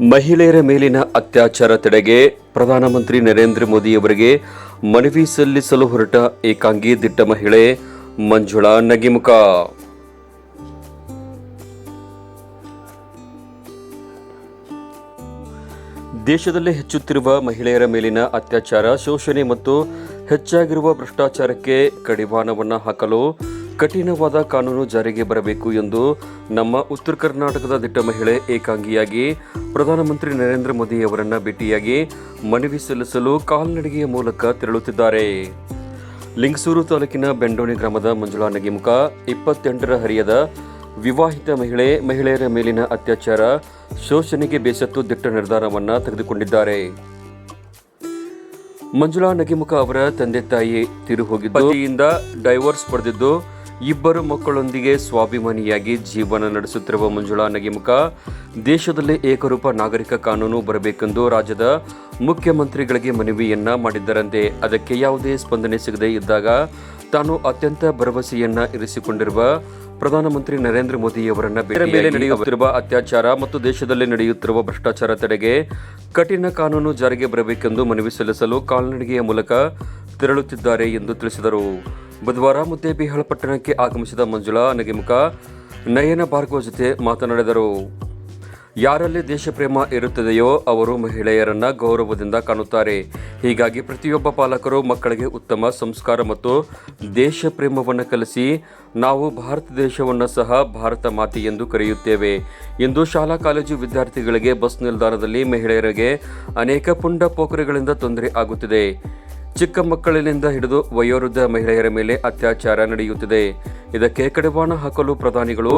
ಮಹಿಳೆಯರ ಮೇಲಿನ ಅತ್ಯಾಚಾರ ತಡೆಗೆ ಪ್ರಧಾನಮಂತ್ರಿ ನರೇಂದ್ರ ಮೋದಿಯವರಿಗೆ ಮನವಿ ಸಲ್ಲಿಸಲು ಹೊರಟ ಏಕಾಂಗಿ ದಿಟ್ಟ ಮಹಿಳೆ ಮಂಜುಳಾ ನಗಿಮುಖ. ದೇಶದಲ್ಲಿ ಹೆಚ್ಚುತ್ತಿರುವ ಮಹಿಳೆಯರ ಮೇಲಿನ ಅತ್ಯಾಚಾರ, ಶೋಷಣೆ ಮತ್ತು ಹೆಚ್ಚಾಗಿರುವ ಭ್ರಷ್ಟಾಚಾರಕ್ಕೆ ಕಡಿವಾಣವನ್ನು ಹಾಕಲು ಕಠಿಣವಾದ ಕಾನೂನು ಜಾರಿಗೆ ಬರಬೇಕು ಎಂದು ನಮ್ಮ ಉತ್ತರ ಕರ್ನಾಟಕದ ದಿಟ್ಟ ಮಹಿಳೆ ಏಕಾಂಗಿಯಾಗಿ ಪ್ರಧಾನಮಂತ್ರಿ ನರೇಂದ್ರ ಮೋದಿ ಅವರನ್ನ ಭೇಟಿಯಾಗಿ ಮನವಿ ಸಲ್ಲಿಸಲು ಕಾಲ್ನಡಿಗೆಯ ಮೂಲಕ ತೆರಳುತ್ತಿದ್ದಾರೆ. ಲಿಂಗಸೂರು ತಾಲೂಕಿನ ಬೆಂಡೋಣಿ ಗ್ರಾಮದ ಮಂಜುಳಾ ನಗಿಮುಖ ಇಪ್ಪತ್ತೆಂಟರ ಹರಿಯದ ವಿವಾಹಿತ ಮಹಿಳೆ, ಮಹಿಳೆಯರ ಮೇಲಿನ ಅತ್ಯಾಚಾರ, ಶೋಷಣೆಗೆ ಬೇಸತ್ತು ದಿಟ್ಟ ನಿರ್ಧಾರವನ್ನು ತೆಗೆದುಕೊಂಡಿದ್ದಾರೆ. ಮಂಜುಳಾ ನಗಿಮುಖ ಅವರ ತಂದೆ ತಾಯಿ ತೀರು ಹೋಗಿದ್ದು ಡೈವೋರ್ಸ್ ಪಡೆದಿದ್ದು ಇಬ್ಬರು ಮಕ್ಕಳೊಂದಿಗೆ ಸ್ವಾಭಿಮಾನಿಯಾಗಿ ಜೀವನ ನಡೆಸುತ್ತಿರುವ ಮಂಜುಳಾ ನಗಿಮುಖ ದೇಶದಲ್ಲಿ ಏಕರೂಪ ನಾಗರಿಕ ಕಾನೂನು ಬರಬೇಕೆಂದು ರಾಜ್ಯದ ಮುಖ್ಯಮಂತ್ರಿಗಳಿಗೆ ಮನವಿಯನ್ನ ಮಾಡಿದ್ದರಂತೆ. ಅದಕ್ಕೆ ಯಾವುದೇ ಸ್ಪಂದನೆ ಸಿಗದೇ ಇದ್ದಾಗ ತಾನು ಅತ್ಯಂತ ಭರವಸೆಯನ್ನ ಇರಿಸಿಕೊಂಡಿರುವ ಪ್ರಧಾನಮಂತ್ರಿ ನರೇಂದ್ರ ಮೋದಿಯವರನ್ನ ಬೇರೆ ಮೇಲೆ ನಡೆಯುತ್ತಿರುವ ಅತ್ಯಾಚಾರ ಮತ್ತು ದೇಶದಲ್ಲಿ ನಡೆಯುತ್ತಿರುವ ಭ್ರಷ್ಟಾಚಾರ ತಡೆಗೆ ಕಠಿಣ ಕಾನೂನು ಜಾರಿಗೆ ಬರಬೇಕೆಂದು ಮನವಿ ಸಲ್ಲಿಸಲು ಕಾಲ್ನಡಿಗೆಯ ಮೂಲಕ ತೆರಳುತ್ತಿದ್ದಾರೆ ಎಂದು ತಿಳಿಸಿದರು. ಬುಧವಾರ ಮುದ್ದೇಬಿಹಾಳ ಪಟ್ಟಣಕ್ಕೆ ಆಗಮಿಸಿದ ಮಂಜುಳಾ ನಗಿಮುಖ ನಯನ ಭಾರ್ಗವ ಜೊತೆ ಮಾತನಾಡಿದರು. ಯಾರಲ್ಲಿ ದೇಶಪ್ರೇಮ ಇರುತ್ತದೆಯೋ ಅವರು ಮಹಿಳೆಯರನ್ನ ಗೌರವದಿಂದ ಕಾಣುತ್ತಾರೆ. ಹೀಗಾಗಿ ಪ್ರತಿಯೊಬ್ಬ ಪಾಲಕರು ಮಕ್ಕಳಿಗೆ ಉತ್ತಮ ಸಂಸ್ಕಾರ ಮತ್ತು ದೇಶ ಪ್ರೇಮವನ್ನು ಕಲಿಸಿ ನಾವು ಭಾರತ ದೇಶವನ್ನು ಸಹ ಭಾರತ ಮಾತೆ ಎಂದು ಕರೆಯುತ್ತೇವೆ. ಇಂದು ಶಾಲಾ ಕಾಲೇಜು ವಿದ್ಯಾರ್ಥಿಗಳಿಗೆ ಬಸ್ ನಿಲ್ದಾಣದಲ್ಲಿ ಮಹಿಳೆಯರಿಗೆ ಅನೇಕ ಪುಂಡ ಪೋಖರಿಗಳಿಂದ ತೊಂದರೆ ಆಗುತ್ತಿದೆ. ಚಿಕ್ಕ ಮಕ್ಕಳಿನಿಂದ ಹಿಡಿದು ವಯೋವೃದ್ಧ ಮಹಿಳೆಯರ ಮೇಲೆ ಅತ್ಯಾಚಾರ ನಡೆಯುತ್ತಿದೆ. ಇದಕ್ಕೆ ಕಡಿವಾಣ ಹಾಕಲು ಪ್ರಧಾನಿಗಳು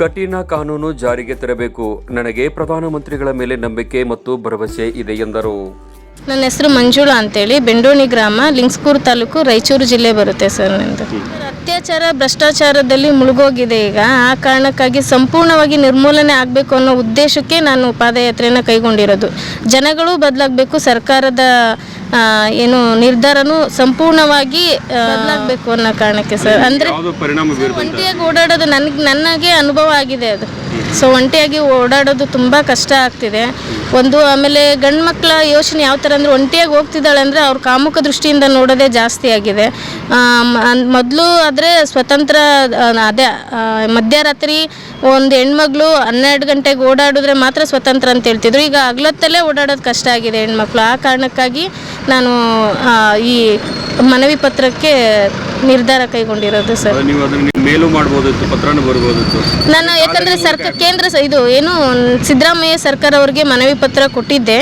ಕಠಿಣ ಕಾನೂನು ಜಾರಿಗೆ ತರಬೇಕು. ನನಗೆ ಪ್ರಧಾನಮಂತ್ರಿಗಳ ಮೇಲೆ ನಂಬಿಕೆ ಮತ್ತು ಭರವಸೆ ಇದೆ ಎಂದರು. ನನ್ನ ಹೆಸರು ಮಂಜುಳಾ ಅಂತೇಳಿ. ಬೆಂಡೋಣಿ ಗ್ರಾಮ ಲಿಂಗ್ಸ್ಕೂರು ತಾಲೂಕು ರಾಯಚೂರು ಜಿಲ್ಲೆ ಬರುತ್ತೆ ಸರ್ ನಂದು ಅತ್ಯಾಚಾರ ಭ್ರಷ್ಟಾಚಾರದಲ್ಲಿ ಮುಳುಗೋಗಿದೆ ಈಗ. ಆ ಕಾರಣಕ್ಕಾಗಿ ಸಂಪೂರ್ಣವಾಗಿ ನಿರ್ಮೂಲನೆ ಆಗಬೇಕು ಅನ್ನೋ ಉದ್ದೇಶಕ್ಕೆ ನಾನು ಪಾದಯಾತ್ರೆಯನ್ನು ಕೈಗೊಂಡಿರೋದು. ಜನಗಳು ಬದಲಾಗಬೇಕು ಸರ್ಕಾರದ ಏನು ನಿರ್ಧಾರನೂ ಸಂಪೂರ್ಣವಾಗಿ ಬದಲಾಗಬೇಕು ಅನ್ನೋ ಕಾರಣಕ್ಕೆ ಸರ್. ಅಂದರೆ ಪರಿಣಾಮ ಒಂಟಿಯಾಗಿ ಓಡಾಡೋದು ನನಗೆ ನನಗೆ ಅನುಭವ ಆಗಿದೆ ಅದು. ಸೊ ಒಂಟಿಯಾಗಿ ಓಡಾಡೋದು ತುಂಬ ಕಷ್ಟ ಆಗ್ತಿದೆ. ಒಂದು ಆಮೇಲೆ ಗಂಡು ಮಕ್ಕಳ ಯೋಚನೆ ಯಾವ ಥರ ಅಂದರೆ ಒಂಟಿಯಾಗಿ ಹೋಗ್ತಿದ್ದಾಳೆ ಅಂದರೆ ಅವ್ರ ಕಾಮುಕ ದೃಷ್ಟಿಯಿಂದ ನೋಡೋದೇ ಜಾಸ್ತಿ ಆಗಿದೆ. ಮೊದಲು ಆದರೆ ಸ್ವತಂತ್ರ ಅದೇ ಮಧ್ಯರಾತ್ರಿ ಒಂದು ಹೆಣ್ಮಗಳು ಹನ್ನೆರಡು ಗಂಟೆಗೆ ಓಡಾಡಿದ್ರೆ ಮಾತ್ರ ಸ್ವತಂತ್ರ ಅಂತ ಹೇಳ್ತಿದ್ರು. ಈಗ ಹಗ್ಲೊತ್ತಲ್ಲೇ ಓಡಾಡೋದು ಕಷ್ಟ ಆಗಿದೆ ಹೆಣ್ಮಕ್ಳು. ಆ ಕಾರಣಕ್ಕಾಗಿ ನಾನು ಈ ಮನವಿ ಪತ್ರಕ್ಕೆ ನಿರ್ಧಾರ ಕೈಗೊಂಡಿರೋದು ಸರ್. ನೀವು ಅದನ್ನ ಮೇಲೂ ಮಾಡ್ಬೋದಿತ್ತು ಪತ್ರನೂ ಬರ್ಬೋದಿತ್ತು. ನಾನು ಯಾಕಂದ್ರೆ ಸರ್ಕಾರ ಕೇಂದ್ರ ಸ- ಇದು ಏನು ಸಿದ್ದರಾಮಯ್ಯ ಸರ್ಕಾರ ಅವ್ರಿಗೆ ಮನವಿ ಪತ್ರ ಕೊಟ್ಟಿದ್ದೆ.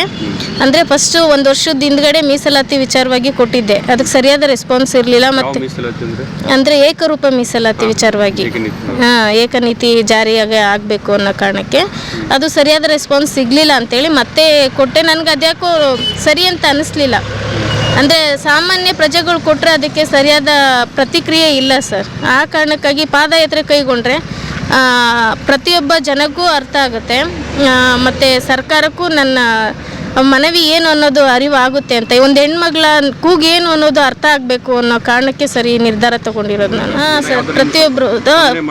ಅಂದ್ರೆ ಫಸ್ಟ್ ಒಂದು ವರ್ಷದ ಹಿಂದ್ಗಡೆ ಮೀಸಲಾತಿ ವಿಚಾರವಾಗಿ ಕೊಟ್ಟಿದ್ದೆ. ಅದಕ್ಕೆ ಸರಿಯಾದ ರೆಸ್ಪಾನ್ಸ್ ಇರಲಿಲ್ಲ ಮತ್ತೆ ಮೀಸಲಾತಿ ಅಂದ್ರೆ? ಅಂದ್ರೆ ಏಕರೂಪ ಮೀಸಲಾತಿ ವಿಚಾರವಾಗಿ. ಹಾ ಏಕನೀತಿ ಜಾರಿಯಾಗಿ ಆಗಬೇಕು ಅನ್ನೋ ಕಾರಣಕ್ಕೆ. ಅದು ಸರಿಯಾದ ರೆಸ್ಪಾನ್ಸ್ ಸಿಗಲಿಲ್ಲ ಅಂತೇಳಿ ಮತ್ತೆ ಕೊಟ್ಟೆ. ನನಗೆ ಅದ್ಯಾಕೋ ಸರಿ ಅಂತ ಅನಿಸ್ಲಿಲ್ಲ. ಅಂದರೆ ಸಾಮಾನ್ಯ ಪ್ರಜೆಗಳು ಕೊಟ್ಟರೆ ಅದಕ್ಕೆ ಸರಿಯಾದ ಪ್ರತಿಕ್ರಿಯೆ ಇಲ್ಲ ಸರ್. ಆ ಕಾರಣಕ್ಕಾಗಿ ಪಾದಯಾತ್ರೆ ಕೈಗೊಂಡ್ರೆ ಪ್ರತಿಯೊಬ್ಬ ಜನಕ್ಕೂ ಅರ್ಥ ಆಗುತ್ತೆ. ಮತ್ತು ಸರ್ಕಾರಕ್ಕೂ ನನ್ನ ಮನವಿ ಏನು ಅನ್ನೋದು ಅರಿವಾಗುತ್ತೆ ಅಂತ. ಒಂದು ಹೆಣ್ಮಗಳ ಕೂಗೇನು ಏನು ಅನ್ನೋದು ಅರ್ಥ ಆಗಬೇಕು ಅನ್ನೋ ಕಾರಣಕ್ಕೆ ಸರಿ ನಿರ್ಧಾರ ತಗೊಂಡಿರೋದು ನಾನು. ಹಾಂ ಸರ್. ಪ್ರತಿಯೊಬ್ಬರು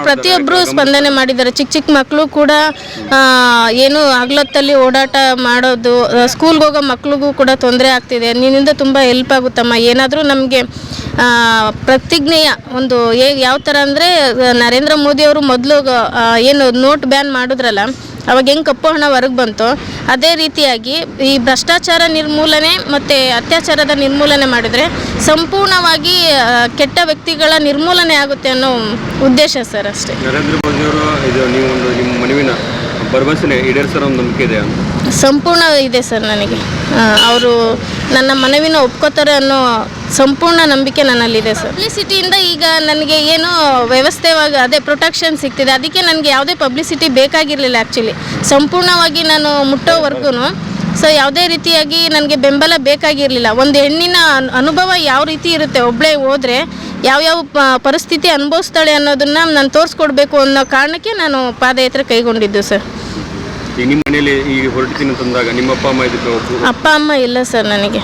ಪ್ರತಿಯೊಬ್ಬರು ಸ್ಪಂದನೆ ಮಾಡಿದ್ದಾರೆ. ಚಿಕ್ಕ ಚಿಕ್ಕ ಮಕ್ಕಳು ಕೂಡ ಏನು ಹಗ್ಲೊತ್ತಲ್ಲಿ ಓಡಾಟ ಮಾಡೋದು ಸ್ಕೂಲ್ಗೆ ಹೋಗೋ ಮಕ್ಳಿಗೂ ಕೂಡ ತೊಂದರೆ ಆಗ್ತಿದೆ. ನಿನ್ನಿಂದ ತುಂಬ ಹೆಲ್ಪ್ ಆಗುತ್ತಮ್ಮ. ಏನಾದರೂ ನಮಗೆ ಪ್ರತಿಜ್ಞೆಯ ಒಂದು ಏ ಯಾವ ಥರ ಅಂದರೆ ನರೇಂದ್ರ ಮೋದಿಯವರು ಮೊದಲು ಏನು ನೋಟ್ ಬ್ಯಾನ್ ಮಾಡಿದ್ರಲ್ಲ ಅವಾಗ ಹೆಂಗೆ ಕಪ್ಪು ಹಣ ಹೊರಗೆ ಬಂತು ಅದೇ ರೀತಿಯಾಗಿ ಈ ಭ್ರಷ್ಟಾಚಾರ ನಿರ್ಮೂಲನೆ ಮತ್ತು ಅತ್ಯಾಚಾರದ ನಿರ್ಮೂಲನೆ ಮಾಡಿದರೆ ಸಂಪೂರ್ಣವಾಗಿ ಕೆಟ್ಟ ವ್ಯಕ್ತಿಗಳ ನಿರ್ಮೂಲನೆ ಆಗುತ್ತೆ ಅನ್ನೋ ಉದ್ದೇಶ ಸರ್ ಅಷ್ಟೇ. ನರೇಂದ್ರ ಮೋದಿ ಅವರು ಇದು ನೀವು ಒಂದು ನಿಮ್ಮ ಮನವಿನ ಭರವಸೆ ಈಡೇರಿಸೋ ನಂಬಿಕೆ ಇದೆ ಸಂಪೂರ್ಣ ಇದೆ ಸರ್ ನನಗೆ. ಅವರು ನನ್ನ ಮನವಿನ ಒಪ್ಕೋತಾರೆ ಅನ್ನೋ ಸಂಪೂರ್ಣ ನಂಬಿಕೆ ನನ್ನಲ್ಲಿದೆ ಸರ್ ಪಬ್ಲಿಸಿಟಿಯಿಂದ ಈಗ ನನಗೆ ಏನು ವ್ಯವಸ್ಥೆವಾಗಿ ಅದೇ ಪ್ರೊಟೆಕ್ಷನ್ ಸಿಗ್ತಿದೆ. ಅದಕ್ಕೆ ನನಗೆ ಯಾವುದೇ ಪಬ್ಲಿಸಿಟಿ ಬೇಕಾಗಿರಲಿಲ್ಲ ಆ್ಯಕ್ಚುಲಿ ಸಂಪೂರ್ಣವಾಗಿ ನಾನು ಮುಟ್ಟೋವರೆಗೂ ಸೊ ಯಾವುದೇ ರೀತಿಯಾಗಿ ನನಗೆ ಬೆಂಬಲ ಬೇಕಾಗಿರಲಿಲ್ಲ. ಒಂದು ಹೆಣ್ಣಿನ ಅನ್- ಅನುಭವ ಯಾವ ರೀತಿ ಇರುತ್ತೆ ಒಬ್ಬಳೇ ಹೋದರೆ ಯಾವ್ಯಾವ ಪರಿಸ್ಥಿತಿ ಅನುಭವಿಸ್ತಾಳೆ ಅನ್ನೋದನ್ನು ನಾನು ತೋರಿಸ್ಕೊಡ್ಬೇಕು ಅನ್ನೋ ಕಾರಣಕ್ಕೆ ನಾನು ಪಾದಯಾತ್ರೆ ಕೈಗೊಂಡಿದ್ದು ಸರ್ ಈಗ ನಿಮ್ಮ ಮನೇಲಿ ಈಗ ಹೊರಡ್ತೀನಿ ಅಂತಂದಾಗ ನಿಮ್ಮ ಅಪ್ಪ ಅಮ್ಮ ಇದಕ್ಕೆ ಒಪ್ಪು ಅಪ್ಪ ಅಮ್ಮ ಇಲ್ಲ ಸರ್ ನನಗೆ.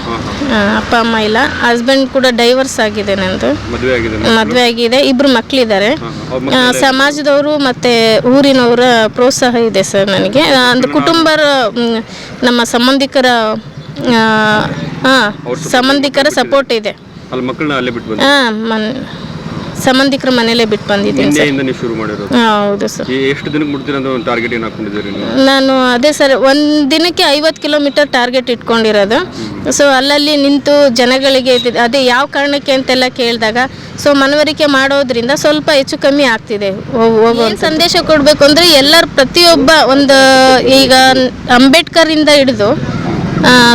ಆ, ಅಪ್ಪ ಅಮ್ಮ ಇಲ್ಲ. ಹಸ್ಬೆಂಡ್ ಕೂಡ ಡೈವರ್ಸ್ ಆಗಿದೆ ನಂದು. ಮದುವೆ ಆಗಿದೆ ಮದುವೆ ಆಗಿದೆ. ಇಬ್ರು ಮಕ್ಕಳಿದ್ದಾರೆ ಸಮಾಜದವರು ಮತ್ತೆ ಊರಿನವರ ಪ್ರೋತ್ಸಾಹ ಇದೆ ಸರ್ ನನಗೆ. ಅಂದ್ರೆ ಕುಟುಂಬರ ಮ್, ನಮ್ಮ ಸಂಬಂಧಿಕರ ಹಾಂ ಸಂಬಂಧಿಕರ ಸಪೋರ್ಟ್ ಇದೆ. ಅಲ್ಲಿ ಮಕ್ಕಳನ್ನ ಅಲ್ಲೇ ಬಿಟ್ಟು ಬಂದು ಹಾಂ ಮನ್ ಸಂಬಂಧಿಕರ ಮನೆಯಲ್ಲೇ ಬಿಟ್ಟು ಬಂದಿದ್ದೀನಿ ಸರ್. ನಿನ್ನೆಯಿಂದ ನೀವು ಶುರು ಮಾಡಿರೋದು? ಹಾಂ ಹೌದು ಸರ್. ಈ ಎಷ್ಟು ದಿನಕ್ಕೆ ಮುಟ್ತೀರ ಅಂತ ಒಂದು ಟಾರ್ಗೆಟ್ ಏನು ಹಾಕೊಂಡಿದ್ದೀರಿ ನೀವು? ನಾನು ಅದೇ ಸರ್ ಒಂದು ದಿನಕ್ಕೆ ಐವತ್ತು ಕಿಲೋಮೀಟರ್ ಟಾರ್ಗೆಟ್ ಇಟ್ಕೊಂಡಿರೋದು. ಸೊ ಅಲ್ಲಲ್ಲಿ ನಿಂತು ಜನಗಳಿಗೆ ಇದು- ಅದೇ ಯಾವ ಕಾರಣಕ್ಕೆ ಅಂತೆಲ್ಲ ಕೇಳಿದಾಗ ಸೊ ಮನವರಿಕೆ ಮಾಡೋದ್ರಿಂದ ಸ್ವಲ್ಪ ಹೆಚ್ಚು ಕಮ್ಮಿ ಆಗ್ತಿದೆ ಏನು ಸಂದೇಶ ಕೊಡಬೇಕು ಅಂದರೆ ಎಲ್ಲರ ಪ್ರತಿಯೊಬ್ಬ ಒಂದು ಈಗ ಅಂಬೇಡ್ಕರ್ ಇಂದ ಹಿಡಿದು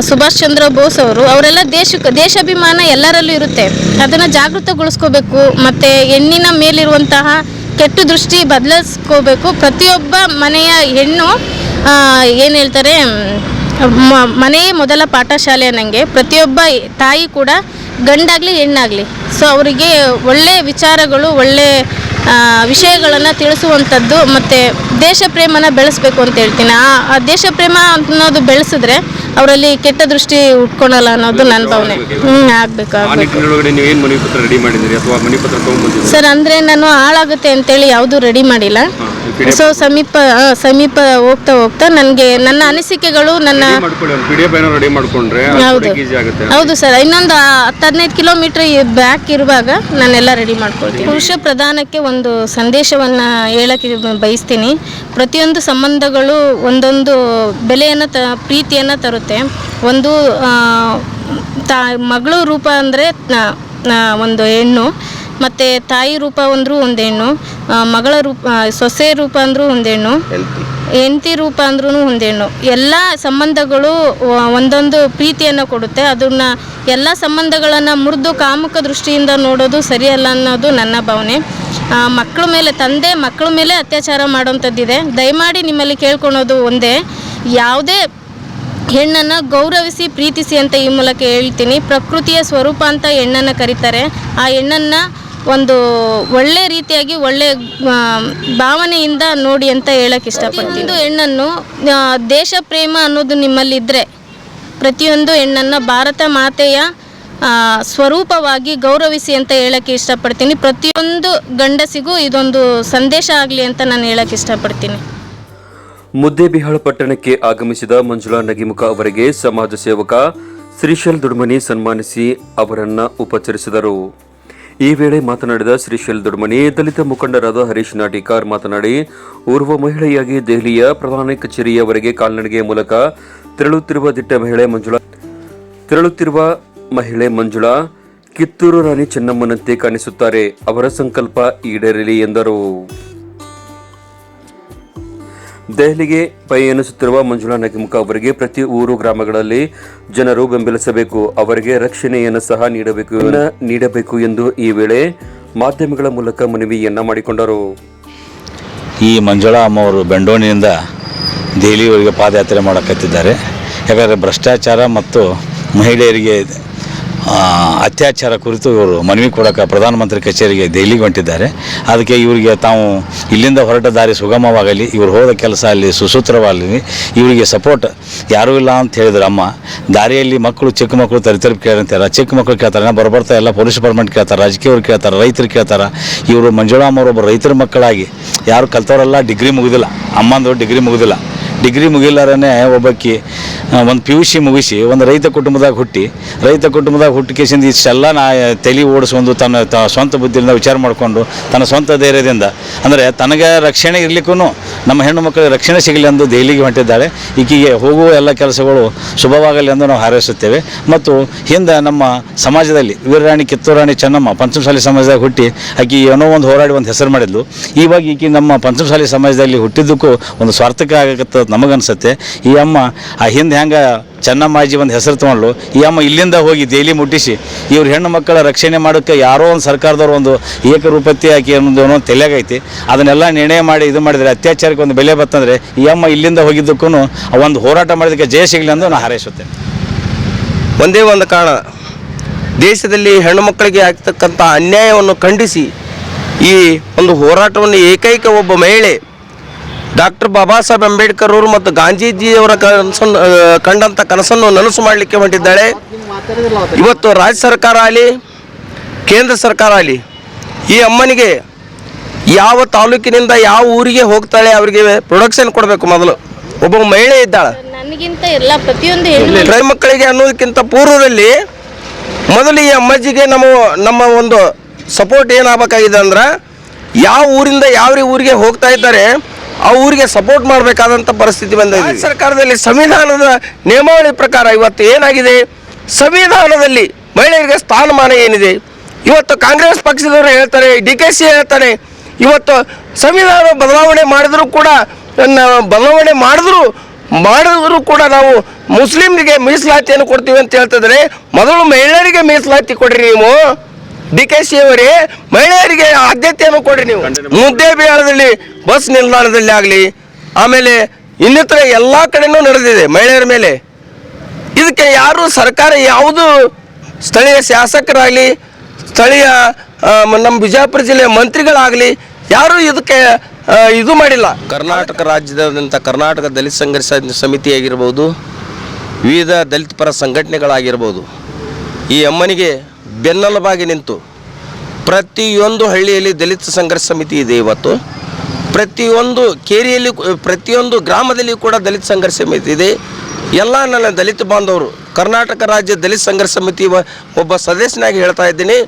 ಸುಭಾಷ್ ಚಂದ್ರ ಬೋಸ್ ಅವರು, ಅವರೆಲ್ಲ ದೇಶಕ್ಕೆ ದೇಶಾಭಿಮಾನ ಎಲ್ಲರಲ್ಲೂ ಇರುತ್ತೆ. ಅದನ್ನು ಜಾಗೃತಗೊಳಿಸ್ಕೋಬೇಕು, ಮತ್ತು ಹೆಣ್ಣಿನ ಮೇಲಿರುವಂತಹ ಕೆಟ್ಟ ದೃಷ್ಟಿ ಬದಲಿಸ್ಕೋಬೇಕು. ಪ್ರತಿಯೊಬ್ಬ ಮನೆಯ ಹೆಣ್ಣು ಏನು ಹೇಳ್ತಾರೆ ಮನೆಯೇ ಮೊದಲ ಪಾಠಶಾಲೆ ಅನ್ನಂಗೆ, ಪ್ರತಿಯೊಬ್ಬ ತಾಯಿ ಕೂಡ ಗಂಡಾಗಲಿ, ಹೆಣ್ಣಾಗಲಿ. ಸೊ ಅವರಿಗೆ ಒಳ್ಳೆಯ ವಿಚಾರಗಳು ಒಳ್ಳೆಯ ವಿಷಯಗಳನ್ನು ತಿಳಿಸುವಂಥದ್ದು, ಮತ್ತು ದೇಶ ಪ್ರೇಮನ ಬೆಳೆಸ್ಬೇಕು ಅಂತ ಹೇಳ್ತೀನಿ. ಆ ದೇಶ ಪ್ರೇಮ ಅನ್ನೋದು ಬೆಳೆಸಿದ್ರೆ ಅವರಲ್ಲಿ ಕೆಟ್ಟ ದೃಷ್ಟಿ ಉಟ್ಕೊಳಲ್ಲ ಅನ್ನೋದು ನನ್ನ ಭಾವನೆ. ಹ್ಞೂ ಆಗಬೇಕು ಆ ಆಗಬೇಕು. ನಿಟ್ಟಿನೊಳಗಡೆ ನೀವು ಏನು ಮನೆ ಪತ್ರ ರೆಡಿ ಮಾಡಿದ್ದೀರಿ ಅಥವಾ ಮನೆ ಪತ್ರ ತೊಗೊಂಬಂದಿದ್ದೀರಿ ಸರ್ ಅಂದರೆ ನಾನು ಹಾಳಾಗುತ್ತೆ ಅಂತೇಳಿ ಯಾವುದೂ ರೆಡಿ ಮಾಡಿಲ್ಲ. ಸೊ ಸಮೀಪ ಆ, ಸಮೀಪ ಹೋಗ್ತಾ ಹೋಗ್ತಾ ನನಗೆ ನನ್ನ ಅನಿಸಿಕೆಗಳು ನನ್ನ ರೆಡಿ ಮಾಡ್ಕೊಳ್ಳಿ ಒಂದು ಪಿ ಡಿ ಎಫ್ ಏನೋ ರೆಡಿ ಮಾಡ್ಕೊಂಡ್ರೆ ಹೌದು. ಈಸಿ ಆಗುತ್ತೆ. ಹೌದು ಸರ್ ಇನ್ನೊಂದು ಹತ್ತು ಹದಿನೈದು ಕಿಲೋಮೀಟ್ರ್ ಬ್ಯಾಕ್ ಇರುವಾಗ ನಾನೆಲ್ಲ ರೆಡಿ ಮಾಡ್ಕೊಳ್ತೀನಿ. ಪುರುಷ ಪ್ರಧಾನಕ್ಕೆ ಒಂದು ಸಂದೇಶವನ್ನು ಹೇಳಕ್ಕೆ ಬಯಸ್ತೀನಿ. ಪ್ರತಿಯೊಂದು ಸಂಬಂಧಗಳು ಒಂದೊಂದು ಬೆಲೆಯನ್ನು ತ ಪ್ರೀತಿಯನ್ನು ತರುತ್ತೆ. ಒಂದು ಆ, ತಾ ಮಗಳು ರೂಪ ಅಂದರೆ ಒಂದು ಹೆಣ್ಣು. ಮತ್ತು ತಾಯಿ ರೂಪ ಅಂದರೂ ಒಂದೇಣ್ಣು ಮಗಳ ರೂಪ ಸೊಸೆ ರೂಪ ಅಂದರೂ ಒಂದೇಣ್ಣು ಹೆಂಡತಿ. ರೂಪ ಅಂದ್ರೂ ಒಂದೇಣ್ಣು ಎಲ್ಲ ಸಂಬಂಧಗಳು ಒಂದೊಂದು ಪ್ರೀತಿಯನ್ನು ಕೊಡುತ್ತೆ. ಅದನ್ನ ಎಲ್ಲ ಸಂಬಂಧಗಳನ್ನು ಮುರಿದು ಕಾಮುಕ ದೃಷ್ಟಿಯಿಂದ ನೋಡೋದು ಸರಿಯಲ್ಲ ಅನ್ನೋದು ನನ್ನ ಭಾವನೆ. ಮಕ್ಕಳ ಮೇಲೆ ತಂದೆ ಮಕ್ಕಳ ಮೇಲೆ ಅತ್ಯಾಚಾರ ಮಾಡೋಂಥದ್ದಿದೆ ದಯಮಾಡಿ ನಿಮ್ಮಲ್ಲಿ ಕೇಳ್ಕೊಳೋದು ಒಂದೇ. ಯಾವುದೇ ಹೆಣ್ಣನ್ನು ಗೌರವಿಸಿ ಪ್ರೀತಿಸಿ ಅಂತ ಈ ಮೂಲಕ ಹೇಳ್ತೀನಿ. ಪ್ರಕೃತಿಯ ಸ್ವರೂಪ ಅಂತ ಹೆಣ್ಣನ್ನು ಕರೀತಾರೆ. ಆ ಹೆಣ್ಣನ್ನು ಒಂದು ಒಳ್ಳೆ ರೀತಿಯಾಗಿ ಒಳ್ಳೆ ಭಾವನೆಯಿಂದ ನೋಡಿ ಅಂತ ಹೇಳಕ್ಕೆ ಇಷ್ಟಪಡ್ತೀನಿ. ಒಂದು ಹೆಣ್ಣನ್ನು ದೇಶ ಪ್ರೇಮ ಅನ್ನೋದು ನಿಮ್ಮಲ್ಲಿದ್ದರೆ ಪ್ರತಿಯೊಂದು ಹೆಣ್ಣನ್ನು ಭಾರತ ಮಾತೆಯ ಸ್ವರೂಪವಾಗಿ ಗೌರವಿಸಿ ಅಂತ ಹೇಳಕ್ಕೆ ಇಷ್ಟಪಡ್ತೀನಿ. ಪ್ರತಿಯೊಂದು ಗಂಡಸಿಗೂ ಇದೊಂದು ಸಂದೇಶ ಆಗಲಿ ಅಂತ ನಾನು ಹೇಳಕ್ಕೆ ಇಷ್ಟಪಡ್ತೀನಿ. ಮುದ್ದೇಬಿಹಾಳ ಪಟ್ಟಣಕ್ಕೆ ಆಗಮಿಸಿದ ಮಂಜುಳಾ ನಗಿಮುಖ ಅವರಿಗೆ ಸಮಾಜ ಸೇವಕ ಶ್ರೀಶಲ್ ದುಡ್ಮನಿ ಸನ್ಮಾನಿಸಿ ಅವರನ್ನ ಉಪಚರಿಸಿದರು. ಈ ವೇಳೆ ಮಾತನಾಡಿದ ಶ್ರೀಶೈಲ್ ದೊಡ್ಮನಿ, ದಲಿತ ಮುಖಂಡರಾದ ಹರೀಶ್ ನಾಟಿಕಾರ್ ಮಾತನಾಡಿ, ಓರ್ವ ಮಹಿಳೆಯಾಗಿ ದೆಹಲಿಯ ಪ್ರಧಾನ ಕಚೇರಿಯವರೆಗೆ ಕಾಲ್ನಡಿಗೆ ಮೂಲಕ ತೆರಳುತ್ತಿರುವ ದಿಟ್ಟ ಮಹಿಳೆ ಮಂಜುಳಾ, ತೆರಳುತ್ತಿರುವ ಮಹಿಳೆ ಮಂಜುಳಾ, ಕಿತ್ತೂರು ರಾಣಿ ಚೆನ್ನಮ್ಮನಂತೆ ಕಾಣಿಸುತ್ತಾರೆ. ಅವರ ಸಂಕಲ್ಪ ಈಡೇರಲಿ ಎಂದರು. ದೆಹಲಿಗೆ ಪಯಣಿಸುತ್ತಿರುವ ಮಂಜುಳಾ ನಗಿಮುಖ ಅವರಿಗೆ ಪ್ರತಿ ಊರು ಗ್ರಾಮಗಳಲ್ಲಿ ಜನರು ಬೆಂಬಲಿಸಬೇಕು. ಅವರಿಗೆ ರಕ್ಷಣೆಯನ್ನು ಸಹ ನೀಡಬೇಕು ನೀಡಬೇಕು ಎಂದು ಈ ವೇಳೆ ಮಾಧ್ಯಮಗಳ ಮೂಲಕ ಮನವಿಯನ್ನ ಮಾಡಿಕೊಂಡರು. ಈ ಮಂಜುಳಾ ಅಮ್ಮವರು ಬೆಂಡೋಣಿಯಿಂದ ದೆಹಲಿಯವರಿಗೆ ಪಾದಯಾತ್ರೆ ಮಾಡಕತ್ತಿದ್ದಾರೆ. ಯಾಕಂದರೆ ಭ್ರಷ್ಟಾಚಾರ ಮತ್ತು ಮಹಿಳೆಯರಿಗೆ ಅತ್ಯಾಚಾರ ಕುರಿತು ಇವರು ಮನವಿ ಕೊಡೋಕೆ ಪ್ರಧಾನಮಂತ್ರಿ ಕಚೇರಿಗೆ ದೆಹಲಿಗೆ ಹೊಂಟಿದ್ದಾರೆ. ಅದಕ್ಕೆ ಇವರಿಗೆ ತಾವು ಇಲ್ಲಿಂದ ಹೊರಟ ದಾರಿ ಸುಗಮವಾಗಲಿ, ಇವರು ಹೋದ ಕೆಲಸ ಅಲ್ಲಿ ಸುಸೂತ್ರವಾಗಲಿ, ಇವರಿಗೆ ಸಪೋರ್ಟ್ ಯಾರೂ ಇಲ್ಲ ಅಂತ ಹೇಳಿದ್ರು ಅಮ್ಮ. ದಾರಿಯಲ್ಲಿ ಮಕ್ಕಳು ಚಿಕ್ಕ ಮಕ್ಕಳು ತರಿತರಿ ಕೇಳ್ತಾರೆ ಚಿಕ್ಕ ಮಕ್ಕಳು ಕೇಳ್ತಾರೆ ಬರ್ಬರ್ತಾ ಎಲ್ಲ ಪೊಲೀಸ್ ಡಿಪಾರ್ಟ್ಮೆಂಟ್ ಕೇಳ್ತಾರೆ ರಾಜಕೀಯವ್ರು ಕೇಳ್ತಾರೆ, ರೈತರು ಕೇಳ್ತಾರೆ. ಇವರು ಮಂಜುಳಾ ಅಮ್ಮವ್ರು ಒಬ್ಬ ರೈತರ ಮಕ್ಕಳಾಗಿ. ಯಾರು ಕಲ್ತವರೆಲ್ಲ ಡಿಗ್ರಿ ಮುಗಿದಿಲ್ಲ. ಅಮ್ಮಂದು ಡಿಗ್ರಿ ಮುಗಿದಿಲ್ಲ. ಡಿಗ್ರಿ ಮುಗಿಲಾರನೇ ಒಬ್ಬಾಕಿ ಒಂದು ಪಿ ಯು ಸಿ ಮುಗಿಸಿ, ಒಂದು ರೈತ ಕುಟುಂಬದಾಗ ಹುಟ್ಟಿ, ರೈತ ಕುಟುಂಬದಾಗ ಹುಟ್ಟಿಕೆಸಿಂದ ಇಷ್ಟೆಲ್ಲ ನಾ ತಲೆ ಓಡಿಸ್ಕೊಂಡು ತನ್ನ, ತ, ಸ್ವಂತ ಬುದ್ಧಿಯಿಂದ ವಿಚಾರ ಮಾಡಿಕೊಂಡು ತನ್ನ ಸ್ವಂತ ಧೈರ್ಯದಿಂದ, ಅಂದರೆ ತನಗೆ ರಕ್ಷಣೆ ಇರಲಿಕ್ಕೂ ನಮ್ಮ ಹೆಣ್ಣು ಮಕ್ಕಳಿಗೆ ರಕ್ಷಣೆ ಸಿಗಲಿ ಎಂದು ದೆಹಲಿಗೆ ಹೊಂಟಿದ್ದಾಳೆ. ಈಕೆಗೆ ಹೋಗುವ ಎಲ್ಲ ಕೆಲಸಗಳು ಶುಭವಾಗಲಿ ಎಂದು ನಾವು ಹಾರೈಸುತ್ತೇವೆ. ಮತ್ತು ಹಿಂದೆ ನಮ್ಮ ಸಮಾಜದಲ್ಲಿ ವೀರರಾಣಿ ಕಿತ್ತೂರಾಣಿ ಚೆನ್ನಮ್ಮ ಪಂಚಮಸಾಲಿ ಸಮಾಜದಾಗ ಹುಟ್ಟಿ, ಆಕೆ ಏನೋ ಒಂದು ಹೋರಾಡಿ ಒಂದು ಹೆಸರು ಮಾಡಿದ್ಲು. ಇವಾಗ ಈಕೆ ನಮ್ಮ ಪಂಚಮಸಾಲಿ ಸಮಾಜದಲ್ಲಿ ಹುಟ್ಟಿದ್ದಕ್ಕೂ ಒಂದು ಸ್ವಾರ್ಥಕ ಆಗತ್ತೆ ನಮಗನ್ಸುತ್ತೆ. ಈ ಅಮ್ಮ ಆ ಹಿಂದೆ ಹೆಂಗೆ ಚೆನ್ನಮ್ಮಾಜಿ ಒಂದು ಹೆಸರು ತೊಗೊಂಡ್ಳು, ಈ ಅಮ್ಮ ಇಲ್ಲಿಂದ ಹೋಗಿ ದೆಹಲಿ ಮುಟ್ಟಿಸಿ, ಇವ್ರ ಹೆಣ್ಣು ಮಕ್ಕಳ ರಕ್ಷಣೆ ಮಾಡೋಕ್ಕೆ ಯಾರೋ ಒಂದು ಸರ್ಕಾರದವ್ರು ಒಂದು ಏಕರೂಪತಿ ಹಾಕಿ ಅನ್ನೋದು ಏನೋ ತಲೆಗೈತಿ ಅದನ್ನೆಲ್ಲ ನಿರ್ಣಯ ಮಾಡಿ ಇದು ಮಾಡಿದರೆ ಅತ್ಯಾಚಾರಕ್ಕೆ ಒಂದು ಬೆಲೆ ಬತ್ತಂದರೆ, ಈ ಅಮ್ಮ ಇಲ್ಲಿಂದ ಹೋಗಿದ್ದಕ್ಕೂ ಒಂದು ಹೋರಾಟ ಮಾಡೋದಕ್ಕೆ ಜಯ ಸಿಗಲಿ ಎಂದು ನಾನು ಹಾರೈಸುತ್ತೇನೆ. ಒಂದೇ ಒಂದು ಕಾರಣ, ದೇಶದಲ್ಲಿ ಹೆಣ್ಣು ಮಕ್ಕಳಿಗೆ ಆಗ್ತಕ್ಕಂಥ ಅನ್ಯಾಯವನ್ನು ಖಂಡಿಸಿ, ಈ ಒಂದು ಹೋರಾಟವನ್ನು ಏಕೈಕ ಒಬ್ಬ ಮಹಿಳೆ ಡಾಕ್ಟರ್ ಬಾಬಾ ಸಾಹೇಬ್ ಅಂಬೇಡ್ಕರ್ ಅವರು ಮತ್ತು ಗಾಂಧೀಜಿಯವರ ಕನಸನ್ನು ಕಂಡಂಥ ಕನಸನ್ನು ನನಸು ಮಾಡಲಿಕ್ಕೆ ಹೊಂಟಿದ್ದಾಳೆ ಇವತ್ತು ರಾಜ್ಯ ಸರ್ಕಾರ ಆಗಲಿ ಕೇಂದ್ರ ಸರ್ಕಾರ ಆಗಲಿ ಈ ಅಮ್ಮನಿಗೆ ಯಾವ ತಾಲೂಕಿನಿಂದ ಯಾವ ಊರಿಗೆ ಹೋಗ್ತಾಳೆ ಅವರಿಗೆ ಪ್ರೊಡಕ್ಷನ್ ಕೊಡಬೇಕು ಮೊದಲು. ಒಬ್ಬ ಮಹಿಳೆ ಇದ್ದಾಳೆ. ನನಗಿಂತ ಎಲ್ಲ ಪ್ರತಿಯೊಂದು ಹೆಣ್ಣು ಟ್ರೈ ಮಕ್ಕಳಿಗೆ ಅನ್ನೋದಕ್ಕಿಂತ ಪೂರ್ವದಲ್ಲಿ ಮೊದಲು ಈ ಅಮ್ಮಾಜಿಗೆ ನಮ್ಮ ನಮ್ಮ ಒಂದು ಸಪೋರ್ಟ್ ಏನಾಗಬೇಕಾಗಿದೆ ಅಂದ್ರೆ ಯಾವ ಊರಿಂದ ಯಾವ ಊರಿಗೆ ಹೋಗ್ತಾ ಇದ್ದಾರೆ ಆ ಊರಿಗೆ ಸಪೋರ್ಟ್ ಮಾಡಬೇಕಾದಂಥ ಪರಿಸ್ಥಿತಿ ಬಂದಿದೆ. ಸರ್ಕಾರದಲ್ಲಿ ಸಂವಿಧಾನದ ನಿಯಮಾವಳಿ ಪ್ರಕಾರ ಇವತ್ತು ಏನಾಗಿದೆ? ಸಂವಿಧಾನದಲ್ಲಿ ಮಹಿಳೆಯರಿಗೆ ಸ್ಥಾನಮಾನ ಏನಿದೆ? ಇವತ್ತು ಕಾಂಗ್ರೆಸ್ ಪಕ್ಷದವರು ಹೇಳ್ತಾರೆ ಡಿ ಕೆ ಸಿ ಹೇಳ್ತಾರೆ ಇವತ್ತು ಸಂವಿಧಾನ ಬದಲಾವಣೆ ಮಾಡಿದರೂ ಕೂಡ ಬದಲಾವಣೆ ಮಾಡಿದ್ರು ಮಾಡಿದ್ರು ಕೂಡ ನಾವು ಮುಸ್ಲಿಮ್ರಿಗೆ ಮೀಸಲಾತಿಯನ್ನು ಕೊಡ್ತೀವಿ ಅಂತ ಹೇಳ್ತಿದ್ರೆ ಮೊದಲು ಮಹಿಳೆಯರಿಗೆ ಮೀಸಲಾತಿ ಕೊಡ್ರಿ ನೀವು. ಡಿ ಕೆ ಸಿ ಅವರೇ ಮಹಿಳೆಯರಿಗೆ ಆದ್ಯತೆಯನ್ನು ಕೊಡ್ರಿ ನೀವು. ಮುದ್ದೆ ಬಿಹಾರದಲ್ಲಿ ಬಸ್ ನಿಲ್ದಾಣದಲ್ಲಿ ಆಗಲಿ ಆಮೇಲೆ ಇನ್ನಿತರ ಎಲ್ಲ ಕಡೆನೂ ನಡೆದಿದೆ ಮಹಿಳೆಯರ ಮೇಲೆ. ಇದಕ್ಕೆ ಯಾರು ಸರ್ಕಾರ ಯಾವುದು ಸ್ಥಳೀಯ ಶಾಸಕರಾಗಲಿ ಸ್ಥಳೀಯ ನಮ್ಮ ಬಿಜಾಪುರ ಜಿಲ್ಲೆಯ ಮಂತ್ರಿಗಳಾಗಲಿ ಯಾರೂ ಇದಕ್ಕೆ ಇದು ಮಾಡಿಲ್ಲ. ಕರ್ನಾಟಕ ರಾಜ್ಯದಾದ್ಯಂತ ಕರ್ನಾಟಕ ದಲಿತ ಸಂಘರ್ಷ ಸಮಿತಿ ಆಗಿರ್ಬೋದು ವಿವಿಧ ದಲಿತ ಪರ ಸಂಘಟನೆಗಳಾಗಿರ್ಬೋದು ಈ ಅಮ್ಮನಿಗೆ ಬೆನ್ನೆಲುಬಾಗಿ ನಿಂತು ಪ್ರತಿಯೊಂದು ಹಳ್ಳಿಯಲ್ಲಿ ದಲಿತ ಸಂಘರ್ಷ ಸಮಿತಿ ಇದೆ ಇವತ್ತು. ಪ್ರತಿಯೊಂದು ಕೇರಿಯಲ್ಲಿ ಪ್ರತಿಯೊಂದು ಗ್ರಾಮದಲ್ಲಿ ಕೂಡ ದಲಿತ ಸಂಘರ್ಷ ಸಮಿತಿ ಇದೆ. ಎಲ್ಲ ನನ್ನ ದಲಿತ ಬಾಂಧವರು, ಕರ್ನಾಟಕ ರಾಜ್ಯ ದಲಿತ ಸಂಘರ್ಷ ಸಮಿತಿ ಒಬ್ಬ ಸದಸ್ಯನಾಗಿ ಹೇಳ್ತಾ ಇದ್ದೀನಿ.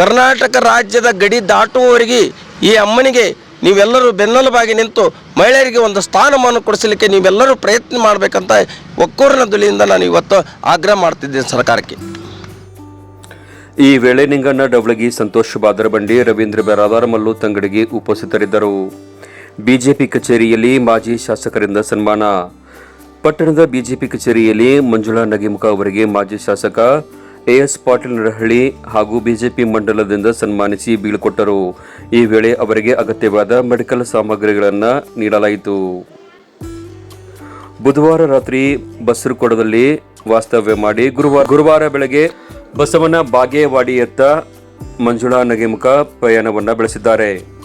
ಕರ್ನಾಟಕ ರಾಜ್ಯದ ಗಡಿ ದಾಟುವವರಿಗೆ ಈ ಅಮ್ಮನಿಗೆ ನೀವೆಲ್ಲರೂ ಬೆನ್ನೆಲುಬಾಗಿ ನಿಂತು ಮಹಿಳೆಯರಿಗೆ ಒಂದು ಸ್ಥಾನಮಾನ ಕೊಡಿಸಲಿಕ್ಕೆ ನೀವೆಲ್ಲರೂ ಪ್ರಯತ್ನ ಮಾಡಬೇಕಂತ ಒಕ್ಕೂರಿನ ದುಲಿಯಿಂದ ನಾನು ಇವತ್ತು ಆಗ್ರಹ ಮಾಡ್ತಿದ್ದೇನೆ ಸರ್ಕಾರಕ್ಕೆ. ಈ ವೇಳೆ ನಿಂಗಣ್ಣ ಡವಳಗಿ ಸಂತೋಷ್ ಬಾದರಬಂಡಿ, ರವೀಂದ್ರ ಬೆರಾದಾರ ಮಲ್ಲು ತಂಗಡಿಗೆ ಉಪಸ್ಥಿತರಿದ್ದರು. ಬಿಜೆಪಿ ಕಚೇರಿಯಲ್ಲಿ ಮಾಜಿ ಶಾಸಕರಿಂದ ಸನ್ಮಾನ. ಪಟ್ಟಣದ ಬಿಜೆಪಿ ಕಚೇರಿಯಲ್ಲಿ ಮಂಜುಳಾ ನಗಿಮುಖ ಅವರಿಗೆ ಮಾಜಿ ಶಾಸಕ ಎಎಸ್ ಪಾಟೀಲ್ ನರಹಳ್ಳಿ ಹಾಗೂ ಬಿಜೆಪಿ ಮಂಡಲದಿಂದ ಸನ್ಮಾನಿಸಿ ಬೀಳ್ಕೊಟ್ಟರು ಈ ವೇಳೆ ಅವರಿಗೆ ಅಗತ್ಯವಾದ ಮೆಡಿಕಲ್ ಸಾಮಗ್ರಿಗಳನ್ನು ನೀಡಲಾಯಿತು. ಬುಧವಾರ ರಾತ್ರಿ ಬಸರುಕೊಡದಲ್ಲಿ ವಾಸ್ತವ್ಯ ಮಾಡಿ ಗುರುವಾರ ಗುರುವಾರ ಬೆಳಗ್ಗೆ ಬಸವನ ಬಾಗೇವಾಡಿಯತ್ತ ಮಂಜುಳಾ ನಗೆಮುಖ ಪಯಣವನ್ನು ಬೆಳೆಸಿದ್ದಾರೆ.